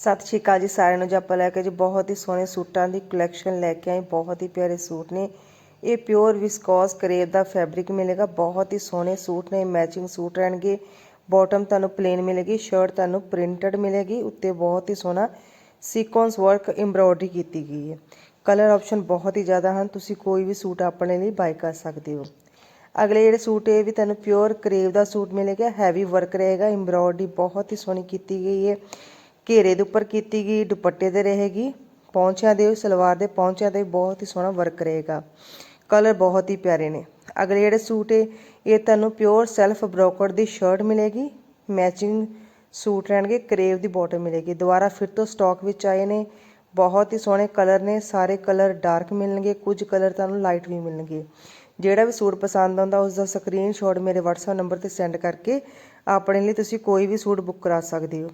ਸਤਿ ਸ਼੍ਰੀ ਅਕਾਲ ਜੀ ਸਾਰਿਆਂ ਨੂੰ ਜੀ, ਆਪਾਂ ਲੈ ਕੇ ਜੀ ਬਹੁਤ ਹੀ ਸੋਹਣੇ ਸੂਟਾਂ ਦੀ ਕਲੈਕਸ਼ਨ ਲੈ ਕੇ ਆਏ, ਬਹੁਤ ਹੀ ਪਿਆਰੇ ਸੂਟ ਨੇ। ਇਹ ਪਿਓਰ ਵਿਸਕੋਸ ਕਰੇਪ ਦਾ ਫੈਬਰਿਕ ਮਿਲੇਗਾ, ਬਹੁਤ ਹੀ ਸੋਹਣੇ ਸੂਟ ਨੇ ਮੈਚਿੰਗ ਸੂਟ ਰਹਿਣਗੇ। ਬਾਟਮ ਤੁਹਾਨੂੰ ਪਲੇਨ ਮਿਲੇਗੀ ਸ਼ਰਟ ਤੁਹਾਨੂੰ ਪ੍ਰਿੰਟਡ ਮਿਲੇਗੀ, ਉੱਤੇ ਬਹੁਤ ਹੀ ਸੋਹਣਾ ਸੀਕੁਐਂਸ ਵਰਕ ਐਮਬ੍ਰੋਇਡਰੀ ਕੀਤੀ ਗਈ ਹੈ। ਕਲਰ ਆਪਸ਼ਨ ਬਹੁਤ ਹੀ ਜ਼ਿਆਦਾ ਹਨ, ਤੁਸੀਂ ਕੋਈ ਵੀ ਸੂਟ ਆਪਣੇ ਲਈ ਬਾਈ ਕਰ ਸਕਦੇ ਹੋ। ਅਗਲੇ ਜਿਹੜੇ ਸੂਟ ਇਹ ਵੀ ਤੁਹਾਨੂੰ ਪਿਓਰ ਕਰੇਵ ਦਾ ਸੂਟ ਮਿਲੇਗਾ ਹੈਵੀ ਵਰਕ ਰਹੇਗਾ ਐਮਬ੍ਰੋਇਡਰੀ ਬਹੁਤ ਹੀ ਸੋਹਣੀ ਕੀਤੀ ਗਈ ਹੈ। ਘੇਰੇ ਦੇ ਉੱਪਰ ਕੀਤੀ ਗਈ, ਦੁਪੱਟੇ ਤੇ ਰਹੇਗੀ। ਪੌਂਚਿਆਂ ਦੇ ਸਲਵਾਰ ਦੇ ਪੌਂਚਿਆਂ ਤੇ ਬਹੁਤ ਹੀ ਸੋਹਣਾ ਵਰਕ ਰਹੇਗਾ। ਕਲਰ ਬਹੁਤ ਹੀ ਪਿਆਰੇ ਨੇ। ਅਗਲੇ ਜਿਹੜੇ ਸੂਟ ਹੈ ਇਹ ਤੁਹਾਨੂੰ ਪਿਓਰ ਸੈਲਫ ਬ੍ਰੋਕਰ ਦੀ ਸ਼ਰਟ ਮਿਲੇਗੀ। ਮੈਚਿੰਗ ਸੂਟ ਰਹਿਣਗੇ ਕਰੇਵ ਦੀ ਬਾਟਮ ਮਿਲੇਗੀ। ਦੁਬਾਰਾ ਫਿਰ ਤੋਂ ਸਟਾਕ ਵਿੱਚ ਆਏ ਨੇ। ਬਹੁਤ ਹੀ ਸੋਹਣੇ ਕਲਰ ਨੇ, ਸਾਰੇ ਕਲਰ ਡਾਰਕ ਮਿਲਣਗੇ, ਕੁਝ ਕਲਰ ਤੁਹਾਨੂੰ ਲਾਈਟ ਵੀ ਮਿਲਣਗੇ। ਜਿਹੜਾ ਵੀ ਸੂਟ ਪਸੰਦ ਆਉਂਦਾ ਉਸ ਦਾ ਸਕਰੀਨਸ਼ਾਟ ਮੇਰੇ WhatsApp ਨੰਬਰ ਤੇ ਸੈਂਡ ਕਰਕੇ, ਆਪਣੇ ਲਈ ਤੁਸੀਂ ਕੋਈ ਵੀ ਸੂਟ ਬੁੱਕ ਕਰਾ ਸਕਦੇ ਹੋ।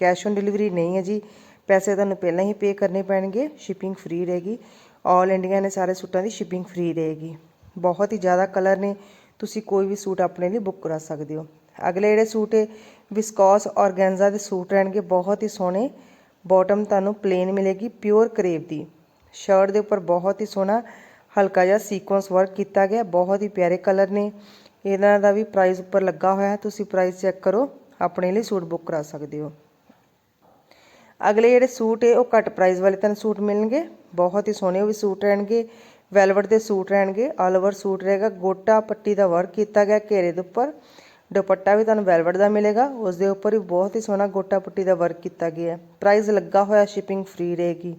ਕੈਸ਼ ਔਨ ਡਿਲੀਵਰੀ ਨਹੀਂ ਹੈ ਜੀ। ਪੈਸੇ ਤੁਹਾਨੂੰ ਪਹਿਲਾਂ ਹੀ ਪੇ ਕਰਨੇ ਪੈਣਗੇ ਸ਼ਿਪਿੰਗ ਫ੍ਰੀ ਰਹੇਗੀ। ਆਲ ਇੰਡੀਆ ਨੇ ਸਾਰੇ ਸੂਟਾਂ ਦੀ ਸ਼ਿਪਿੰਗ ਫ੍ਰੀ ਰਹੇਗੀ। ਬਹੁਤ ਹੀ ਜ਼ਿਆਦਾ ਕਲਰ ਨੇ। ਤੁਸੀਂ ਕੋਈ ਵੀ ਸੂਟ ਆਪਣੇ ਲਈ ਬੁੱਕ ਕਰਾ ਸਕਦੇ ਹੋ। ਅਗਲੇ ਜਿਹੜੇ ਸੂਟ ਹੈ ਵਿਸਕੋਸ ਔਰਗੈਂਜ਼ਾ ਦੇ ਸੂਟ ਰਹਿਣਗੇ, ਬਹੁਤ ਹੀ ਸੋਹਣੇ। ਬਾਟਮ ਤੁਹਾਨੂੰ ਪਲੇਨ ਮਿਲੇਗੀ ਪਿਓਰ ਕਰੇਪ ਦੀ। ਸ਼ਰਟ ਦੇ ਉੱਪਰ ਬਹੁਤ ਹੀ ਸੋਹਣਾ, ਹਲਕਾ ਜਿਹਾ ਸੀਕੁਐਂਸ ਵਰਕ ਕੀਤਾ ਗਿਆ, ਬਹੁਤ ਹੀ ਪਿਆਰੇ ਕਲਰ ਨੇ। ਇਹਨਾਂ ਦਾ ਵੀ ਪ੍ਰਾਈਸ ਉੱਪਰ ਲੱਗਾ ਹੋਇਆ ਤੁਸੀਂ ਪ੍ਰਾਈਸ ਚੈੱਕ ਕਰੋ, ਆਪਣੇ ਲਈ ਸੂਟ ਬੁੱਕ ਕਰਾ ਸਕਦੇ ਹੋ। ਅਗਲੇ ਜਿਹੜੇ ਸੂਟ ਹੈ, ਉਹ ਘੱਟ ਪ੍ਰਾਈਸ ਵਾਲੇ ਤੁਹਾਨੂੰ ਸੂਟ ਮਿਲਣਗੇ। ਬਹੁਤ ਹੀ ਸੋਹਣੇ ਉਹ ਵੀ ਸੂਟ ਰਹਿਣਗੇ। ਵੈਲਵਟ ਦੇ ਸੂਟ ਰਹਿਣਗੇ। ਆਲ ਓਵਰ ਸੂਟ ਰਹੇਗਾ। ਗੋਟਾ ਪੱਟੀ ਦਾ ਵਰਕ ਕੀਤਾ ਗਿਆ ਘੇਰੇ ਦੇ ਉੱਪਰ। ਦੁਪੱਟਾ ਵੀ ਤੁਹਾਨੂੰ ਵੈਲਵਟ ਦਾ ਮਿਲੇਗਾ। ਉਸ ਦੇ ਉੱਪਰ ਵੀ ਬਹੁਤ ਹੀ ਸੋਹਣਾ ਗੋਟਾ ਪੱਟੀ ਦਾ ਵਰਕ ਕੀਤਾ ਗਿਆ। ਹੈ ਪ੍ਰਾਈਸ ਲੱਗਾ ਹੋਇਆ ਸ਼ਿਪਿੰਗ ਫ੍ਰੀ ਰਹੇਗੀ।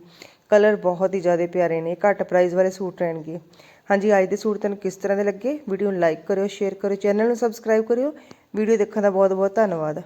ਕਲਰ ਬਹੁਤ ਹੀ ਜ਼ਿਆਦਾ ਪਿਆਰੇ ਨੇ। ਘੱਟ ਪ੍ਰਾਈਸ ਵਾਲੇ ਸੂਟ ਰਹਿਣਗੇ। ਹਾਂਜੀ, ਅੱਜ ਦੇ ਸੂਟ ਤੁਹਾਨੂੰ ਕਿਸ ਤਰ੍ਹਾਂ ਦੇ ਲੱਗੇ? ਵੀਡੀਓ ਨੂੰ ਲਾਈਕ ਕਰਿਓ ਸ਼ੇਅਰ ਕਰਿਓ ਚੈਨਲ ਨੂੰ ਸਬਸਕ੍ਰਾਈਬ ਕਰਿਓ। ਵੀਡੀਓ ਦੇਖਣ ਦਾ ਬਹੁਤ ਬਹੁਤ ਧੰਨਵਾਦ।